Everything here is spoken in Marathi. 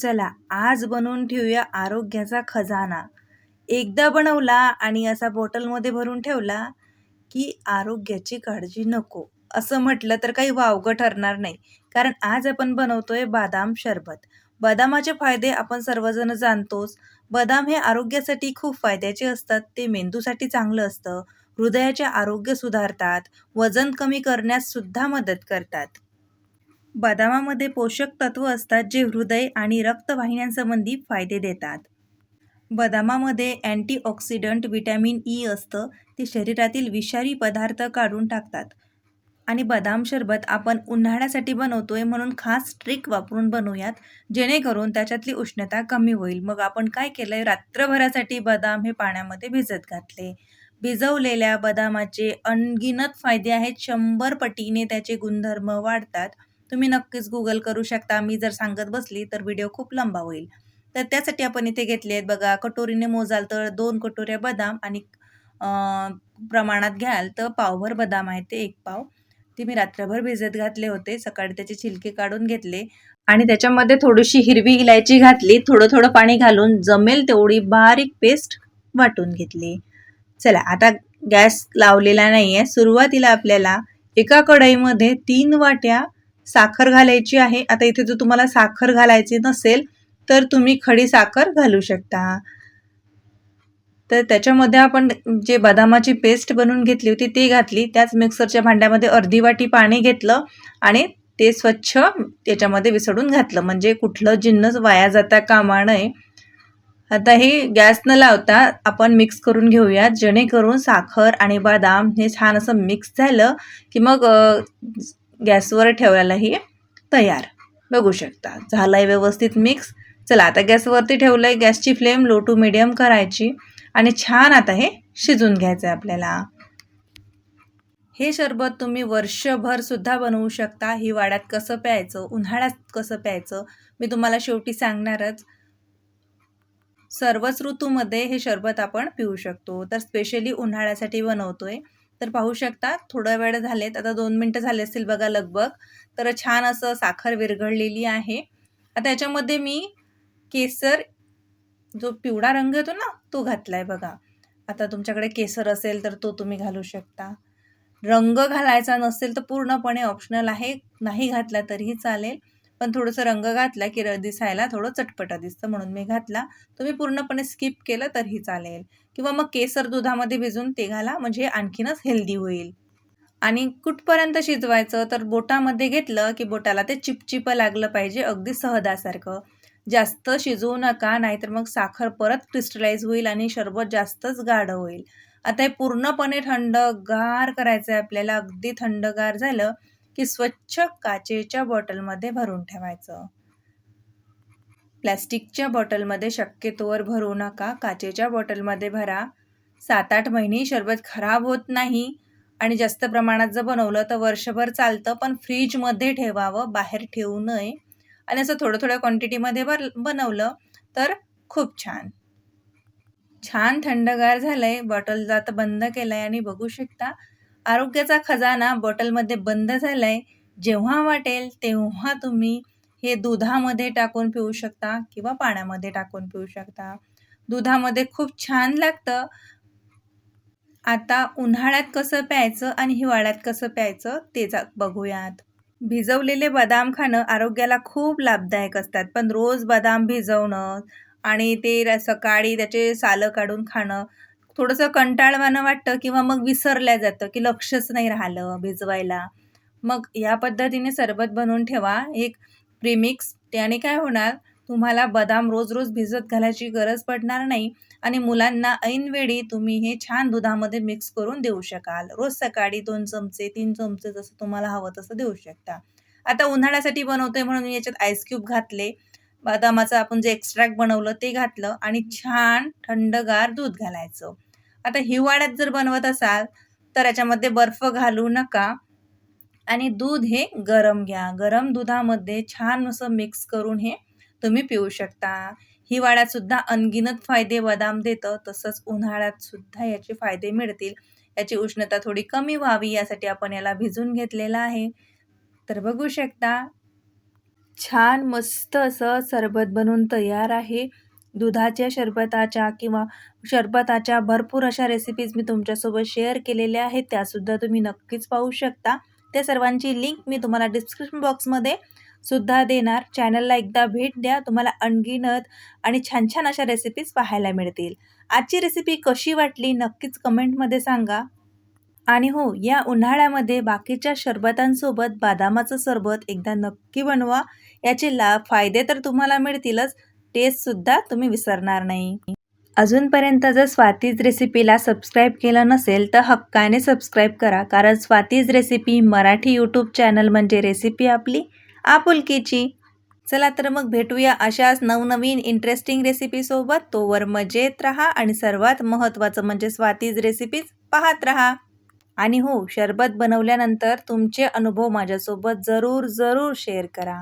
चला आज बनवून ठेवूया आरोग्याचा खजाना. एकदा बनवला आणि असा बॉटलमध्ये भरून ठेवला की आरोग्याची काळजी नको. असं म्हटलं तर काही वावगं ठरणार नाही. कारण आज आपण बनवतोय बदाम शरबत. बदामाचे फायदे आपण सर्वजण जाणतोच. बदाम हे आरोग्यासाठी खूप फायद्याचे असतात. ते मेंदूसाठी चांगलं असतं. हृदयाचे आरोग्य सुधारतात. वजन कमी करण्यास सुद्धा मदत करतात. बदामामध्ये पोषक तत्व असतात जे हृदय आणि रक्तवाहिन्यांसंबंधी फायदे देतात. बदामामध्ये अँटीऑक्सिडंट व्हिटॅमिन ई असतं ते शरीरातील विषारी पदार्थ काढून टाकतात. आणि बदाम शरबत आपण उन्हाळ्यासाठी बनवतोय म्हणून खास ट्रिक वापरून बनवूयात जेणेकरून त्याच्यातली उष्णता कमी होईल. मग आपण काय केलंय? रात्रभरासाठी बदाम हे पाण्यामध्ये भिजत घातले. भिजवलेल्या बदामाचे अनगिनत फायदे आहेत. शंभर पटीने त्याचे गुणधर्म वाढतात. तुम्ही नक्कीच गुगल करू शकता. मी जर सांगत बसली तर व्हिडिओ खूप लंबा होईल. तर त्यासाठी आपण इथे घेतले आहेत बघा कटोरीने मोजाल तर दोन कटोऱ्या बदाम आणि प्रमाणात घ्याल तर पावभर बदाम आहे ते एक पाव. ती मी रात्रभर भिजत घातले होते. सकाळी त्याचे छिलके काढून घेतले. आणि त्याच्यामध्ये थोडीशी हिरवी इलायची घातली. थोडं थोडं पाणी घालून जमेल तेवढी बारीक पेस्ट वाटून घेतली. चला आता गॅस लावलेला नाही आहे सुरुवातीला आपल्याला एका कढईमध्ये तीन वाट्या साखर घालायची आहे. आता इथे जर तुम्हाला साखर घालायची नसेल तर तुम्ही खडी साखर घालू शकता. तर त्याच्यामध्ये आपण जे बदामाची पेस्ट बनवून घेतली होती ती घातली. त्याच मिक्सरच्या भांड्यामध्ये अर्धी वाटी पाणी घेतलं आणि ते स्वच्छ त्याच्यामध्ये विसळून घातलं. म्हणजे कुठलं जिन्नस वाया जाता कामा नये. आता हे गॅस न लावता आपण मिक्स करून घेऊयात जेणेकरून साखर आणि बदाम हे छान असं मिक्स झालं की मग गॅसवर ठेवायलाही तयार. बघू शकता. झालं आहे व्यवस्थित मिक्स चला आता गॅसवरती ठेवलं आहे गॅसची फ्लेम लो टू मिडियम करायची. आणि छान आता हे शिजून घ्यायचं आहे आपल्याला. हे सरबत तुम्ही वर्षभर सुद्धा बनवू शकता. हिवाळ्यात कसं प्यायचं उन्हाळ्यात कसं प्यायचं मी तुम्हाला शेवटी सांगणारच. सर्वच ऋतूमध्ये हे शरबत आपण पिऊ शकतो. तर स्पेशली उन्हाळ्यासाठी बनवतोय. तर पाहू शकता थोडा वेळ झालेत आता दोन मिनटं झाले असतील बघा लगभग तर छान असं साखर विरघळलेली आहे. आता याच्यामध्ये मी केसर जो पिवळा रंग येतो ना तो घातला आहे बघा. आता तुमच्याकडे केसर असेल तर तो तुम्ही घालू शकता. रंग घालायचा नसेल तर पूर्णपणे ऑप्शनल आहे. नाही घातला तरीही चालेल. पण थोडंसं रंग घातला की र दिसायला थोडं चटपटा दिसतं म्हणून मी घातला. तुम्ही पूर्णपणे स्किप केलं तरीही चालेल. किंवा मग केसर दुधामध्ये भिजून ते घाला म्हणजे आणखीनच हेल्दी होईल. आणि कुठपर्यंत शिजवायचं? तर बोटामध्ये घेतलं की बोटाला ते चिपचिप लागलं पाहिजे अगदी सहदासारखं. जास्त शिजवू नका नाहीतर मग साखर परत क्रिस्टलाइज होईल आणि शरबत जास्तच गाढ होईल. आता हे पूर्णपणे थंड गार करायचं आहे आपल्याला अगदी थंडगार झालं की स्वच्छ काचेच्या बॉटलमध्ये भरून ठेवायचं. प्लॅस्टिकच्या बॉटलमध्ये शक्यतोवर भरू नका. काचेच्या बॉटलमध्ये भरा. सात आठ महिने शरबत खराब होत नाही आणि जास्त प्रमाणात जर बनवलं तर वर्षभर चालतं पण फ्रीजमध्ये ठेवावं बाहेर ठेवू नये. आणि असं थोडं थोड्या क्वांटिटीमध्ये बर बनवलं तर खूप छान. छान थंडगार झालं आहे बॉटल आता बंद केलं आहे आणि बघू शकता आरोग्याचा खजाना बॉटलमध्ये बंद झाला आहे जेव्हा वाटेल तेव्हा तुम्ही हे दुधामध्ये टाकून पिऊ शकता किंवा पाण्यामध्ये टाकून पिऊ शकता. दुधामध्ये खूप छान लागतं. आता उन्हाळ्यात कसं प्यायचं आणि हिवाळ्यात कसं प्यायचं ते जा बघूयात. भिजवलेले बदाम खाणं आरोग्याला खूप लाभदायक असतात. पण रोज बदाम भिजवणं आणि ते सकाळी त्याचे सालं काढून खाणं थोडंसं कंटाळवाणं वाटतं किंवा मग विसरल्या जातं की लक्षच नाही राहिलं भिजवायला. मग या पद्धतीने सरबत बनवून ठेवा. एक प्रीमिक्स त्याने काय होणार? तुम्हाला बदाम रोज रोज भिजत घालायची गरज पडणार नाही आणि मुलांना ऐनवेळी तुम्ही हे छान दुधामध्ये मिक्स करून देऊ शकाल. रोज सकाळी दोन चमचे तीन चमचे जसं तुम्हाला हवं तसं देऊ शकता. आता उन्हाळ्यासाठी बनवतोय म्हणून याच्यात आईस क्यूब घातले. बदामाचं आपण जे एक्स्ट्रॅक्ट बनवलं ते घातलं आणि छान थंडगार दूध घालायचं. आता हिवाळ्यात जर बनवत असाल तर याच्यामध्ये बर्फ घालू नका. आणि दूध हे गरम घ्या. गरम दुधामध्ये छान असं मिक्स करून हे तुम्ही पिऊ शकता. हिवाळ्यात सुद्धा अनगिनत फायदे बदाम देतं तसंच उन्हाळ्यात सुद्धा याचे फायदे मिळतील. याची उष्णता थोडी कमी व्हावी यासाठी आपण याला भिजून घेतलेला आहे. तर बघू शकता छान मस्त असं सरबत बनवून तयार आहे. दुधाच्या शरबताच्या किंवा शरबताच्या भरपूर अशा रेसिपीज मी तुमच्यासोबत शेअर केलेल्या आहेत. त्यासुद्धा तुम्ही नक्कीच पाहू शकता. त्या सर्वांची लिंक मी तुम्हाला डिस्क्रिप्शन बॉक्समध्ये सुद्धा देणार. चॅनलला एकदा भेट द्या. तुम्हाला अणगिनत आणि छान छान अशा रेसिपीज पाहायला मिळतील. आजची रेसिपी कशी वाटली? नक्कीच कमेंटमध्ये सांगा. आणि हो या उन्हाळ्यामध्ये बाकीच्या सरबतांसोबत बदामाचं सरबत एकदा नक्की बनवा. याचे लाभ फायदे तर तुम्हाला मिळतीलच टेस्टसुद्धा तुम्ही विसरणार नाही. अजूनपर्यंत जर स्वातीज रेसिपीला सबस्क्राईब केलं नसेल तर हक्काने सबस्क्राईब करा. कारण Swati's recipe Marathi YouTube channel म्हणजे रेसिपी आपली आपुलकीची. चला तर मग भेटूया अशाच नवनवीन इंटरेस्टिंग रेसिपीसोबत तोवर मजेत राहा आणि सर्वात महत्त्वाचं म्हणजे स्वातीज रेसिपीज पाहत राहा. आणि हो शरबत बनवल्यानंतर तुमचे अनुभव माझ्यासोबत जरूर जरूर शेअर करा.